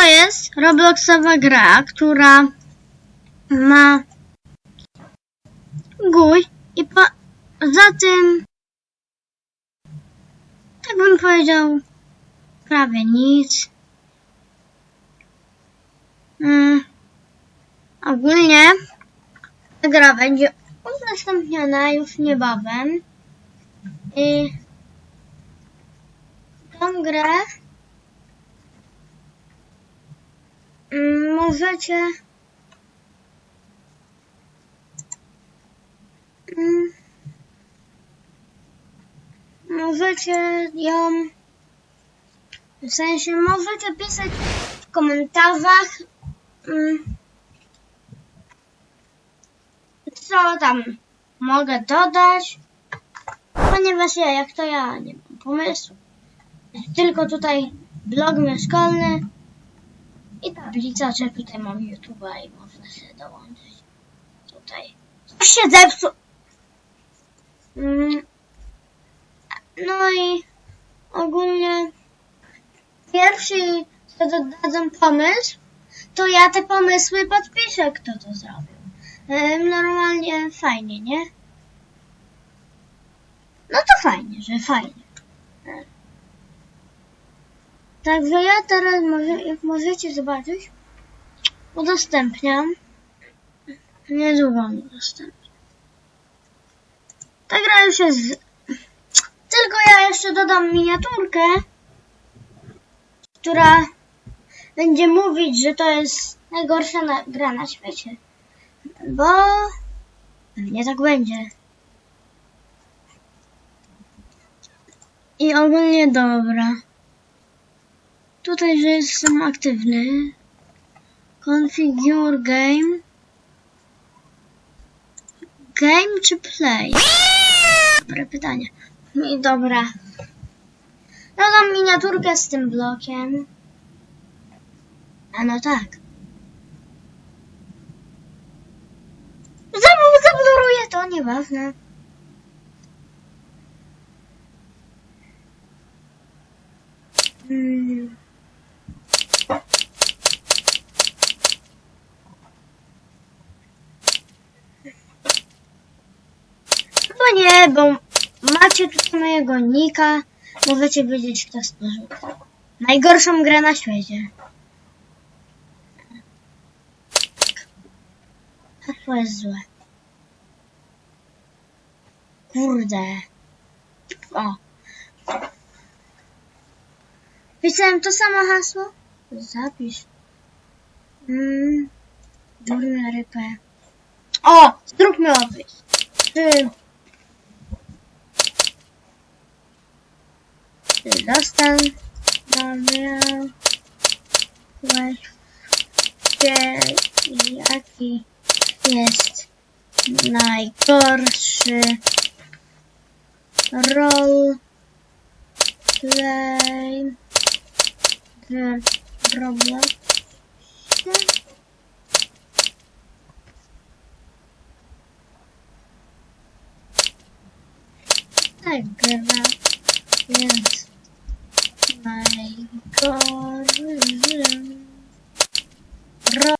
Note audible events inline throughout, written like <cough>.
To jest Robloxowa gra, która ma gój i po, za tym tak bym powiedział prawie nic. Mm, ogólnie ta gra będzie udostępniona już niebawem. I tą grę mm, możecie. Mm, możecie ją. W sensie możecie pisać w komentarzach mm, co tam mogę dodać ponieważ ja jak to ja nie mam pomysłu. Tylko tutaj blog mieszkalny i tablica, że tutaj mam YouTube'a i można się dołączyć tutaj coś się zepsuł Mm, no i ogólnie pierwszy, co dodadzą pomysł, to ja te pomysły podpiszę, kto to zrobił. Normalnie fajnie, nie? No to fajnie, że fajnie. Także ja teraz, może, jak możecie zobaczyć, udostępniam. Niedługo udostępniam. Ta gra już jest... Tylko ja jeszcze dodam miniaturkę, która będzie mówić, że to jest najgorsza na, gra na świecie. Bo pewnie tak będzie. I ogólnie dobra. Tutaj, że jestem aktywny. Configure game. Game czy play? Dobre pytanie. I dobra. Dodam miniaturkę z tym blokiem. A no tak. Zab- Zabluruję to, nieważne. Mm. Nie, bo macie tutaj mojego nika. Możecie wiedzieć, kto stworzył. Najgorszą grę na świecie. Hasło jest złe. Kurde. O. Pisałem to samo hasło? Zapisz. Mm. Durne rypę. O! Zróbmy opis. Ty dostan. Dobra. Właśnie jaki jest najgorszy role play w Robloxie? Tak gra jest najgorszym role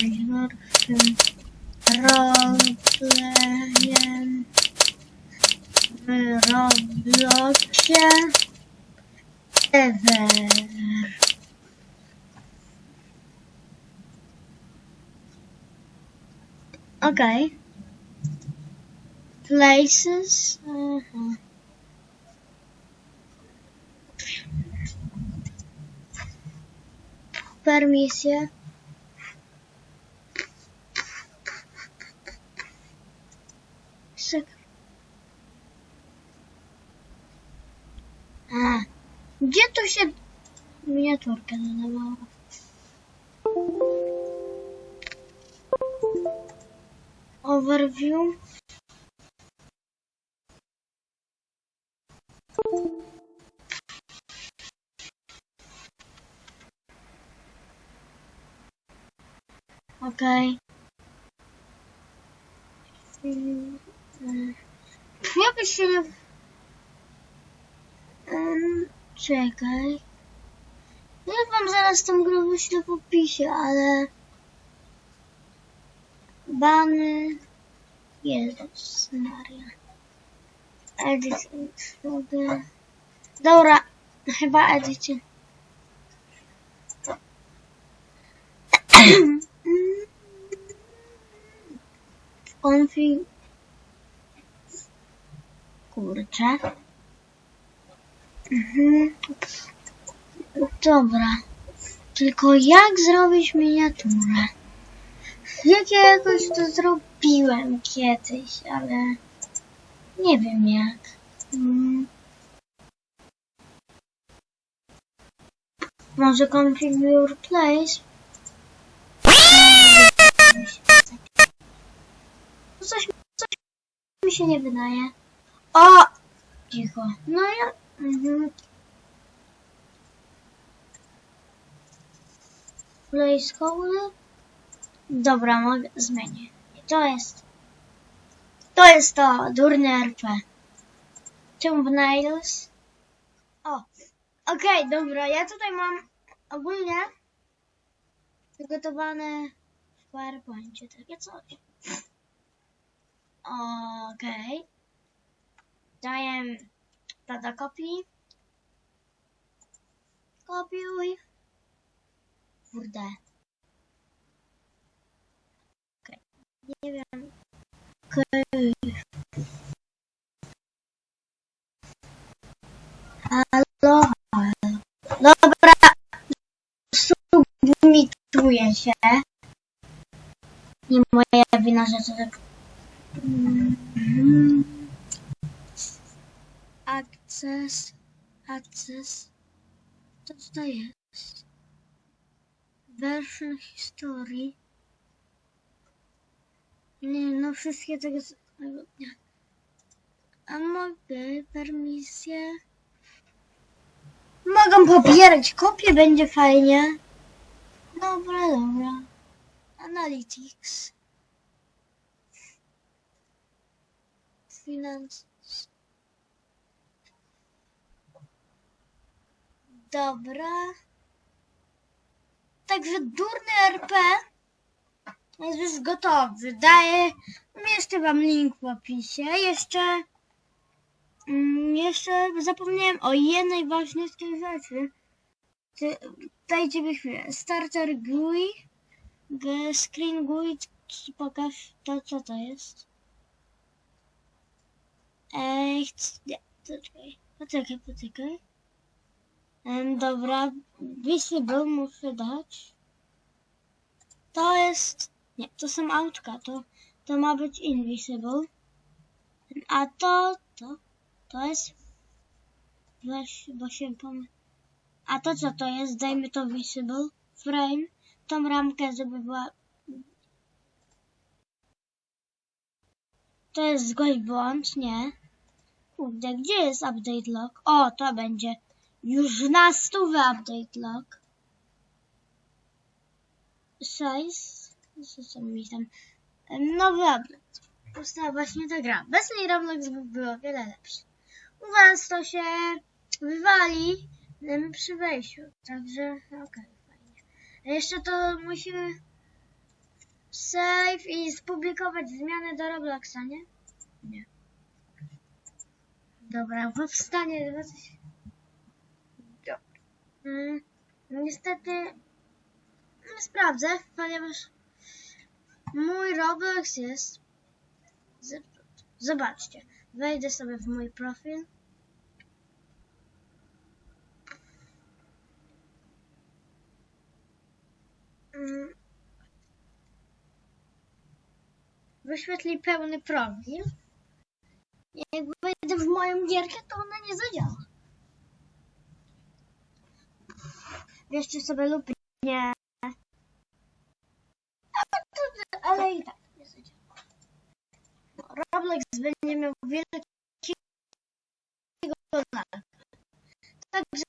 najgorszym roleplayem w Robloxie ever. Okay. Places. Aha. Permisje. Sek. A, gdzie tu się miniaturkę dodawało? Overview. Okej. Mm. Jakoś się Czekaj. Ja wam zaraz tą grę wyślę w opisie, ale... Bany... Jezus Maria. Edit mogę... Dobra, chyba edycie. <clears throat> Konfig... Kurczę. Mhm. Dobra. Tylko jak zrobić miniaturę? Jak ja jakoś to zrobiłem kiedyś, ale nie wiem jak. Mm. Może configure place? Się nie wydaje. O! Cicho. No ja... Mhm. Placeholder? Dobra, mogę zmienię. I to jest... To jest to, durny RP. Thumbnails. O, okej, dobra, ja tutaj mam ogólnie przygotowane w PowerPoincie takie coś. Okej. Daję to do kopii. Kopiuj. Kurde. Okej. Nie wiem. Okej. Halo. Dobra. Submituję się. Nie moja wina, że to tak... Access. Access. Co tutaj jest? Version historii. Nie, no wszystkie tego samego dnia. A mogę permisję? Mogą pobierać kopie, będzie fajnie. Dobra, dobra. Analytics. Finance. Dobra. Także durny RP jest już gotowy. Daję, jeszcze wam link w opisie. Jeszcze, mm, jeszcze zapomniałem o jednej ważniejszej rzeczy. Dajcie mi chwilę. Starter GUI, screen GUI, pokaż to, co to jest. Nie, poczekaj, poczekaj, poczekaj. Em, dobra, visible muszę dać. To jest, nie, to są autka, to, to ma być invisible. A to, to, to jest, weź, bo się pom... A to co to jest? Dajmy to visible, frame, tą ramkę, żeby była... To jest zgłoś błąd, nie? Kurde, gdzie jest update log? O, to będzie. Już na stówę update log. Size. Co mi tam? Nowy update. Powstała właśnie ta gra. Bez niej Roblox by było wiele lepszy. U was to się wywali przy wejściu. Także okej, fajnie. A jeszcze to musimy save i spublikować zmiany do Robloxa, nie? Nie. Dobra, chyba coś. Dobra. Mm, niestety nie sprawdzę, ponieważ mój Roblox jest. Zobaczcie, wejdę sobie w mój profil. Mm. Wyświetli pełny profil. Jak wejdę w moją gierkę, to ona nie zadziała. Wierzcie sobie lub nie. Ale, to, ale i tak nie zadziała. No, Roblox będzie miał wielkiego lata. Także